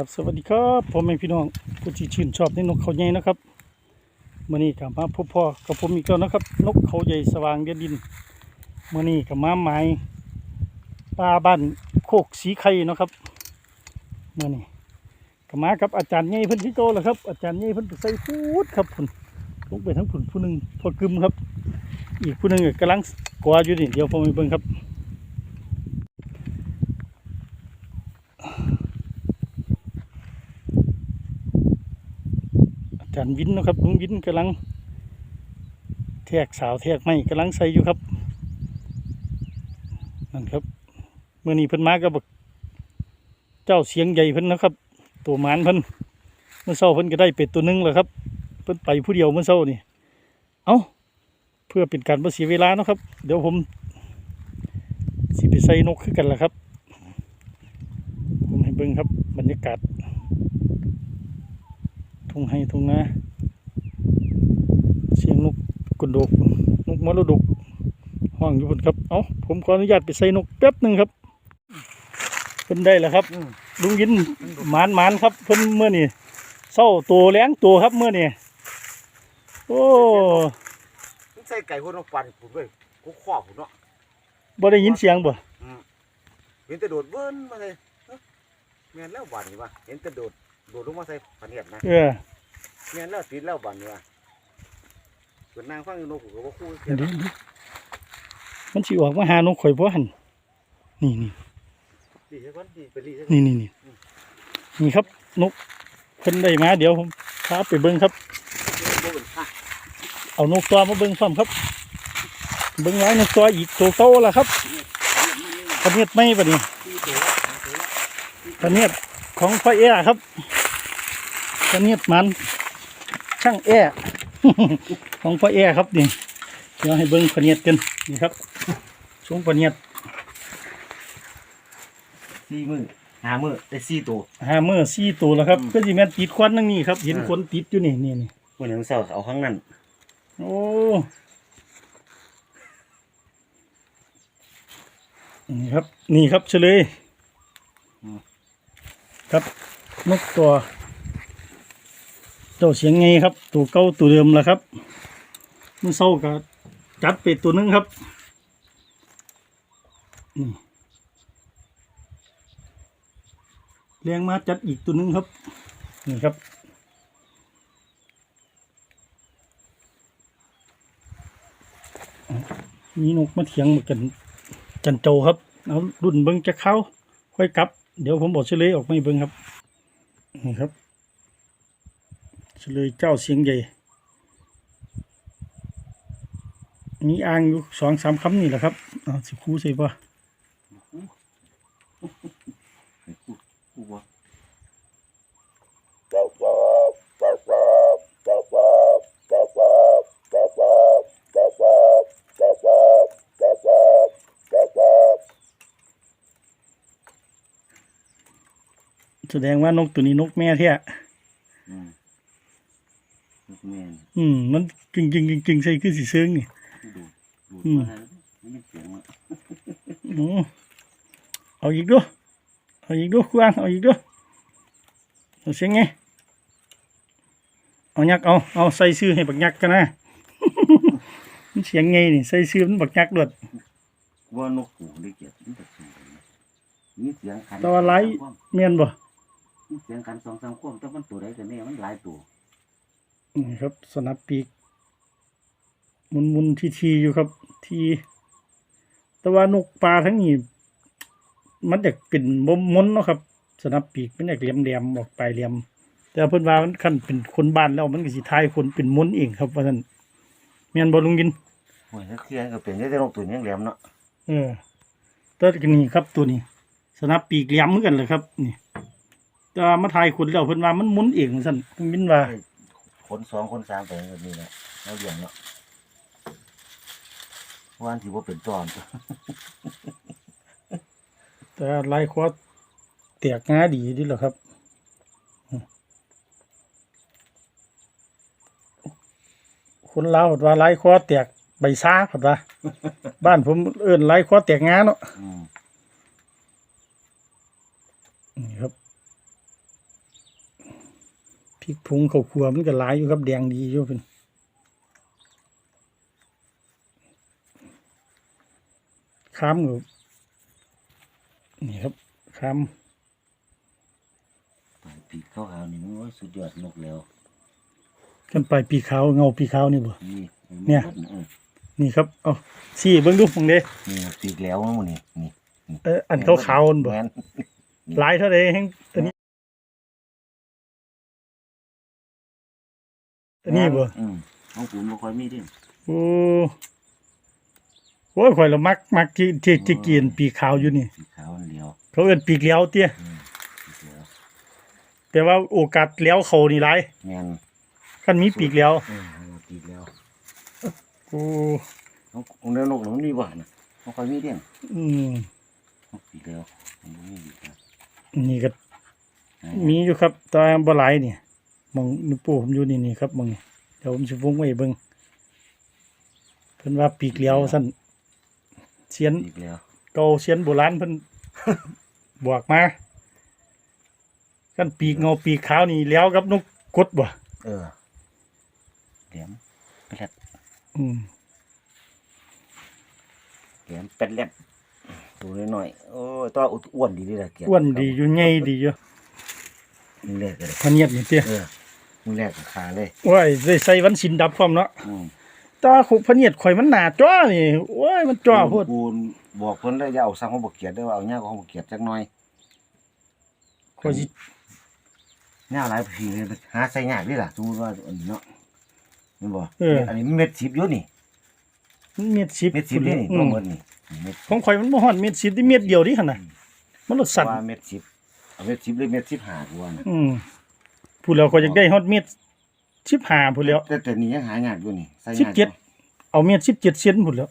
ครับสวัสดีครับพ่อแม่พี่น้องผู้ที่ชื่นชอบในนกเขาใหญ่นะครับเมื่อนี้กับมาพบพ่อกับผมอีกแล้วนะครับ นกเขาใหญ่สว่างเดือนดินเมื่อนี้กับมาไม้ปลาบ้านโคกสีไข่นะครับเมื่อนี้กับมากับอาจารย์ใหญ่เพิ่นที่โตแล้วครับอาจารย์ใหญ่เพิ่นไปใส่พูดครับผุนลงไปทั้งผุนผู้หนึ่งพอกึมครับ อีกผู้หนึ่งก็กำลังกวาดอยู่นี่เดี๋ยวผมไปเบิ่งครับาจารย์วินนะครับลุงวินกำลังแทกสาวแทกไม้กำลังใส่อยู่ครับนั่นครับเมื่อนี้เพิ่นมากับบักเจ้าเสียงใหญ่เพิ่นนะครับ ตัวหมานเพิ่นเมื่อเช้าเพิ่นก็ได้เป็ดตัวหนึงแล้วครับ เพิ่นไปผู้เดียวเมื่อเช้านี่เอาเพื่อเป็นการบ่เสียเวลานะครับ เดี๋ยวผมสิไปใส่นกคือกันละครับ ผมให้เบิ่งครับบรรยากาศ ทุ่งให้ทุ่งนาเสียงนกกระโดกนกมรดกห้องอยู่บนครับ เอาผมขออนุญาตไปใส่นกแป๊บหนึ่งครับเพิ่นได้แล้วครับลุงยินหมานหมานครับเพิ่นเมื่อนี่เศร้าตัวแรงตัวครับเมื่อนี่โอ้ใส่ไก่คนเอาปั่นผมเลยกูขวบผมเนาะบ่ได้ยินเสียงบ่เห็นแต่โดดเบิ้นมาเลยเอ้าแม่นแล้วบันนี่วะเห็นแต่โดด ดดลงมาใส่พันเห็ดนะเออแม่นแล้วติดแล้วบันนี่วะส่วนนางฟังอยู่นกกูก็บ่คู่เสีเดี๋ยยวนี้มันสิออกมาหานกข่อยบ่หันนี่นี่ดีใช่ก่อนดีไปดีใช่นี่นี่นี่นี่ครับ นกเพิ่นได้มาเดี๋ยวผมพาไปเบิ่งครับ บ่เป็นอะเอานกตัวมาเบิ่งพร้อมครับ เบิ่งไว้นกตัวอีกตัวเก่าละครับพะเนียดไม่ปะนี่ตีตัวละหาตัวละพะเนียดของพ่อแอ้ครับ พะเนียดมัน ช่างแอ้ของพ่อแอ้ครับนี่เดี๋ยวให้เบิ่งพะเนียดกันนี่ครับช่วงพะเนียดสี่มือหามือได้สี่ตัวห้ามือสี่ตัวแล้วครับอืมก็สิแม่นติดควันนั่งนี่ครับเห็นอ่าควันติดอยู่นี่นี่นี่วันนี้เสาร์เอาข้างนั้นโอ้นี่ครับ นี่ครับเฉลยครับนกตัว เจ้าเสียงไงครับ ตัวเก่าตัวเดิมแล้วครับมันเศร้ากับจัดเป็ดตัวหนึงครับนี่เลี้ยงมาจัดอีกตัวหนึงครับ นี่ครับมีนกมาเถียงมากันจันโจครับเอารุ่นเบิ้งจะเข้า ค่อยกลับ เดี๋ยวผมบอกเฉลยออกไม่เบิ้งครับ นี่ครับ เฉลยเจ้าเสียงใหญ่ มีอ่างอยู่สองสามคำนี่แหละครับเอาสิคูใส่ปะกูบ่แสดงว่านกตัวนี้นกแม่เท่ อืมลูกแม่น อืม มันกึ่งกึ่งกึ่งกึ่งใส่คือสีเซิงนี่ดูดดูดอืมมาแล้วไม่มีเสียงอะอืมเอาอีกด้วยเอาอีกด้วยควางเอาอีกด้วยเอาเสียงไงเอายักษ์เอาเอาใส่ซื้อให้บักยักษ์กันนะมันเสียงไงนี่ใส่ซื้อมันบักยักษ์ด้วยว่านกหูได้เกียรติมันจะสูงนะมีเสียงขันแต่ว่าไลฟ์เมียนบ่มีเสียงขันสองสามควมแต่มันตัวใดกันแน่มันหลายตัว นี่ครับสนับปีกหมุนมุนทีทีๆอยู่ครับ ทีแต่ว่านกปลาทั้งนี้มันอยากเป็นมมนๆเนาะครับ สนับปีกมันอยากเหลี่ยมเหลี่ยมๆออกไปเหลี่ยม แต่เพิ่นว่ามันคันเป็นคนบ้านแล้วมันก็สิทายคนเป็นมนเองครับว่าซั่นแม่นบ่ลุงกินโอ้ยนักเรียนก็เป็นได้แต่นกตัวนี้แหลมเนาะเออตัวนี้ครับตัวนี้ สนับปีกเหลี่ยมเหมือนกันเลยครับ นี่แต่ว่ามาทายคนแล้วเพิ่นว่ามันหมุนเองว่าซั่นลุงกินว่า คนสองคนสามไปแบบนี้แหละเราเลี้ยงเนาะวันที่ว่าเป็นตอนแต่ลายคอแตกงาดีดีแหรอครับอืมคนลาวบอกว่าลายคอแตกใบซ่าผัดว่าบ้านผมเอิ้นลายคอแตกงาเนาะอืมนี่ครับพ ริกผงข้าวคั่วมันก็หลายอยู่ครับแดงดีอยู่เพิ่นคามก็นี่ครับคามปลายปีกขาวๆนี่มันว่าสุดยอดนกแล้วกันไปปีขาวเงาปีขาวนี่บ่นี่เนี่ยออนี่ครับเอาซี่เบิ่งดูฟังเด้นี่ปีกแล้วมันนี่นี่เอออันขาวๆนั่นบ่แม่นหลายเท่าใดแฮงอันนี้ อันนี้บ่อืมของผมบ่ค่อยมีเดิโอ้โอ้ยข่อยละมักมักที่ที่ที่กินปีกขาวอยู่นี่ปีขาวอันเดียวเขาเอิ้นปีกเหลี้ยวเตี้ยอืมปีกแล้วแต่ว่าโอกาสเหลี้ยวเขานี่หลายแม่นคันมีปีกเหลี้ยวอืมเอาปีกแล้วโอ้ของของเนื้อนกมันมีบ่านะบ่ค่อยมีเดิอืมปีกแล้วมันบ่มีปีกแล้วนี่ก็มีอยู่ครับแต่บ่หลายนี่ มองนิ้วโป้ผมอยู่นี่นี่ครับมองนี่เดี๋ยวผมสิวงไว้เบิ่งเพิ่นว่าปีกเหลียวซั่นเสียนปีกแล้วเก่าเสียนโบราณเพิ่นบอกมากันปีกเงาปีกขาวนี่แล้วกับนกกดบ่เออแหลมแปดอืมแหลมแปดแหลมตัวน้อยๆโอ้ยตัวอ้วนดีเลยล่ะเกียรติอ้วนดีอยู่ใหญ่ดีอยู่มึงแรกเลยพะเนียดนี่เตี้ยเออ มึงแรกกับขาเลยโอ้ยได้ใส่วันสินดับพร้อมเนาะอืมแตว่าขุพะเนียดข่อยมันหนาจ้อนี่โอ้ยมันจ้อโพดกูบอกเพิ่นได้อย่าเอาซ้ำของบ่เกียรติเด้อว่าเอาหญ้าของบ่เกียรติจักหน่อยข่อยสิหญ้าหลายปีเลยหาใส่ยากเด้ล่ะสมมุติว่าอันนี้เนาะแม่นบ่เอออันนี้เม็ด10อยู่นี่เม็ดสิบเม็ด10นี่นี่อืบ่มหมดนี่เม็ดของข่อยมันบ่ฮอดเม็ดสิบที่เม็ดเดียวดิหั่นน่ะมันรสสั่นว่าเม็ด10เอาเม็ด10หรือเม็ด15กูว่านะ อืม พูดแล้วข่อยอยากได้ฮอดเม็ด15พูดแล้วแต่แต่นี่ยังหายากอยู่นี่ใส่สิบยากเจ็ดเอาเม็ด17เซนพูดแล้ว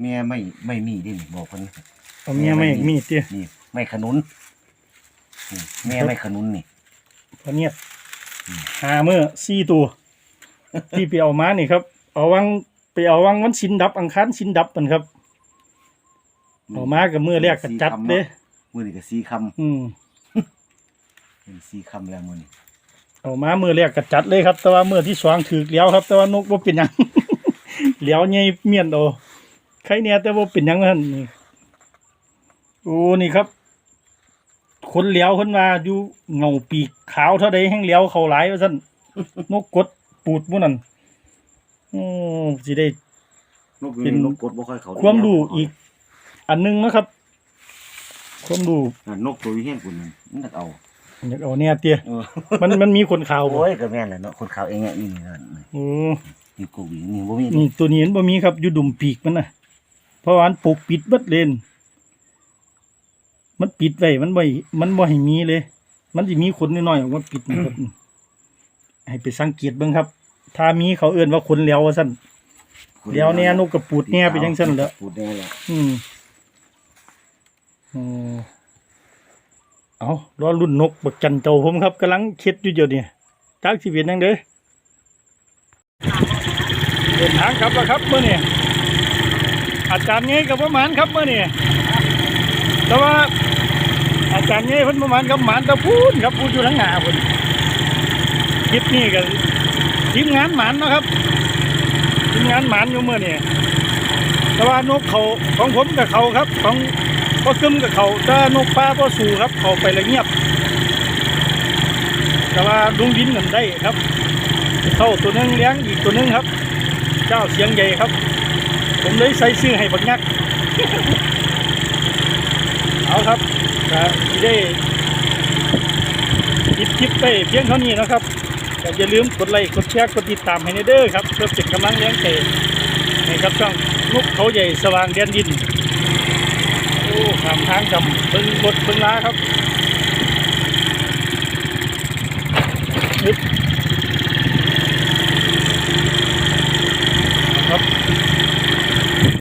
แม่ไม่ไม่มีเดินี่บอกเพิ่นเอาเมียไม่มีเตี้ยนี่ไม่ขนุนนี่แม่ไม่ขนุนนี่พะเนียดหามื้อ4ตัวที่ไปเอามานี่ครับ เอาวังไปเอาวังวันสินดับ อังคารสินดับมันครับเอามากับมื้อแรกก็จัดเด้มื้อนี้ก็สี่คำอืมเป็น สี่คำแล้วมื้อนี้เอามามือแรกก็จัดเลยครับ แต่ว่ามือที่สองถือเลี้ยวครับ แต่ว่านกบ่เป็นหยัง เลี้ยวใหญ่เมียนโอาใครเนี่ยแต่บ่เป็นหยังนั่นนี่โอ้นี่ครับ คนเลี้ยวเพิ่นว่าอยู่เงาปีกขาวเท่าใดแห่งเลี้ยวเขาหลายว่าซั่น นกกดปูดหมู่นั่นโอ้สิได้ นกเป็นนกกดบ่ค่อยเขาความรู้อีก อันหนึงนะครับ ความรู้อ่านกตัวอยู่เฮียนคุณนั่นมันจะเอา อยากเอาเนี่ยเตี้ยเออมันมันมีคนข่าวบ่โอ้ยก็แม่นแหละเนาะคนขาวเองอะนี่นี่นั่นโอ้นี่กูวีนี่บ่มีนี่ตัวนี้มันบ่มีครับอยู่ดุมปีกมันน่ะเพราะว่ามันปกปิดเบิดเลนมันปิดไว้มันบ่ให้มันบ่ให้มีเลย มันสิมีขนน้อยๆออกมาปิดนะครับ ให้ไปสังเกตเบิ่งครับ ถ้ามีเขาเอื้อนว่าขนแล้วว่าซั่น เดี๋ยวแน่นกกระปูดแน่ไปจังซั่นแหล้ว ปูดแน่แหละ อืมอ๋อ เอารอรุ่นนกบักจันเจ้าผมครับกำลังเค็ดอยู่เดี๋ยวนี้จักสิเป็นจังเด้อเดินทางกลับแล้วครับเมื้อนี้อาจารย์เงี้กับประมาณครับเมื้อนี้แต่ว่าอาจารย์เงี้เพิ่นประมาณกับหมานตะพูนครับพูดอยู่ทั้งหนาพุ่นคลิปนี้ก็ทีมงานหมานนะครับทีมงานหมานอยู่เมื้อนี้แต่ว่านกเขาของผมกับเขาครับของ พ่อกึมกับเขาแต่นกป้าพ่อสู่ครับ เขาไปละเงียบ แต่ว่าลุงดินกันได้ครับ เข้าตัวนึงเลี้ยงอีกตัวนึงครับ เจ้าเสียงใหญ่ครับ ผมเลยใส่ชื่อให้บักยักษ์เอาครับก็สิได้ปิดคลิปไปเพียงเท่านี้นะครับอย่าลืมกดไลค์กดแชร์กดติดตามให้ในเด้อครับเพื่อเป็นกำลังแรงใจให้กับช่องนกเขาใหญ่สว่างแดนดิน ขามทางจำเพิ่งบดเพิ่งล้าครับ